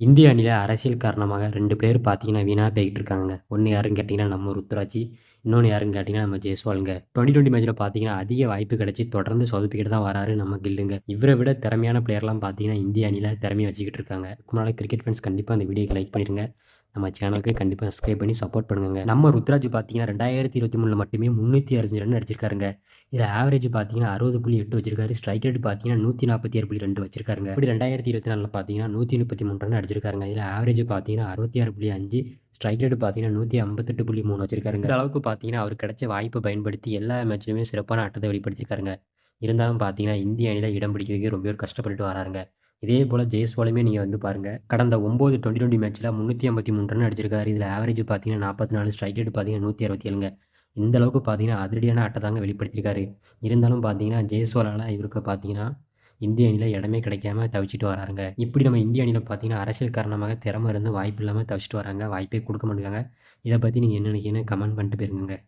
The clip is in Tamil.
இந்திய அணியில் அரசியல் காரணமாக ரெண்டு பேர் பார்த்தீங்கன்னா வீணாக போய்கிட்டு இருக்காங்க ஒன்று யாருன்னு கேட்டிங்கன்னா நம்ம ருத்ராஜி இன்னொன்று யாருன்னு கேட்டிங்கன்னா நம்ம ஜெய்ஸ்வாலுங்க. டுவெண்ட்டி டுவெண்ட்டி மேட்ச்சில் பார்த்தீங்கன்னா அதிக வாய்ப்பு கிடச்சி தொடர்ந்து சொதப்பிக்கிட்டு தான் வராரு நம்ம கில்லுங்க இவரை விட திறமையான பிளேயர்லாம் பார்த்தீங்கன்னா இந்திய அணியில் திறமையை வச்சுக்கிட்டு இருக்காங்க முன்னால் கிரிக்கெட் ஃபேன்ஸ் கண்டிப்பாக அந்த வீடியோக்கு லைக் பண்ணிடுங்க நம்ம சேனலுக்கு கண்டிப்பாக சப்ஸ்கிரைப் பண்ணி சப்போர்ட் பண்ணுங்க நம்ம ருத்ராஜ் பார்த்தீங்கன்னா ரெண்டாயிரத்தி இருபத்தி மூணில் மட்டுமே முந்நூற்றி அறுபது ரன் அடிச்சிருக்காருங்க. இதில் ஆவரேஜ் பார்த்தீங்கன்னா அறுபது புள்ளி எட்டு வச்சிருக்காரு. ஸ்ட்ரைக் ரேட் பார்த்தீங்கன்னா நூற்றி நாற்பத்தி ஆறு புள்ளி ரெண்டு வச்சிருக்காருங்க. இப்படி ரெண்டாயிரத்தி இருபத்தி நாலில் பார்த்தீங்கன்னா நூற்றி முப்பத்தி மூணு ரன் அடிச்சிருக்காருங்க. இதில் ஆவரேஜ் பார்த்தீங்கன்னா அறுபத்தி ஆறு புள்ளி அஞ்சு ஸ்ட்ரைக் ரேட் பார்த்தீங்கன்னா நூற்றி ஐம்பத்தெட்டு புள்ளி மூணு வச்சிருக்காருங்க. இந்த அளவுக்கு பார்த்தீங்கன்னா அவர் கிடைச்ச வாய்ப்பை பயன்படுத்தி எல்லா மேட்ச்லையுமே சிறப்பான ஆட்டத்தை வெளிப்படுத்தியிருக்காருங்க. இருந்தாலும் பார்த்தீங்கன்னா இந்திய அணியில் இடம் பிடிக்கிறதுக்கு ரொம்ப கஷ்டப்பட்டு வராருங்க. இதே போல் ஜெய்ஸ்வாலுமே நீங்கள் வந்து பாருங்கள் கடந்த ஒம்பது டுவெண்ட்டி டுவெண்ட்டி மேட்ச்சில் முந்நூற்றி ஐம்பத்தி மூணு ரன் அடிச்சிருக்காரு. இதில் ஆவரேஜ் பார்த்தீங்கன்னா நாற்பத்தி நாலு ஸ்ட்ரைக் ரேட் பார்த்தீங்கன்னா நூற்றி அறுபத்தி ஏழுங்க. இந்த அளவுக்கு பார்த்தீங்கன்னா அதிரடியான ஆட்டை தாங்க வெளிப்படுத்தியிருக்காரு இருந்தாலும் பார்த்தீங்கன்னா ஜெய்ஸ்வாலால் இவருக்கு பார்த்தீங்கன்னா இந்திய அணியில் இடமே கிடைக்காம தவிச்சிட்டு வராங்க இப்படி நம்ம இந்திய அணியில் பார்த்தீங்கன்னா அரசியல் காரணமாக திறமை இருந்து வாய்ப்பு இல்லாமல் தவிச்சிட்டு வராங்க. வாய்ப்பே கொடுக்க மாட்டேங்காங்க. இதை பற்றி நீங்கள் என்ன நினைக்கிறீங்கன்னு கமெண்ட் பண்ணிட்டு போயிருங்க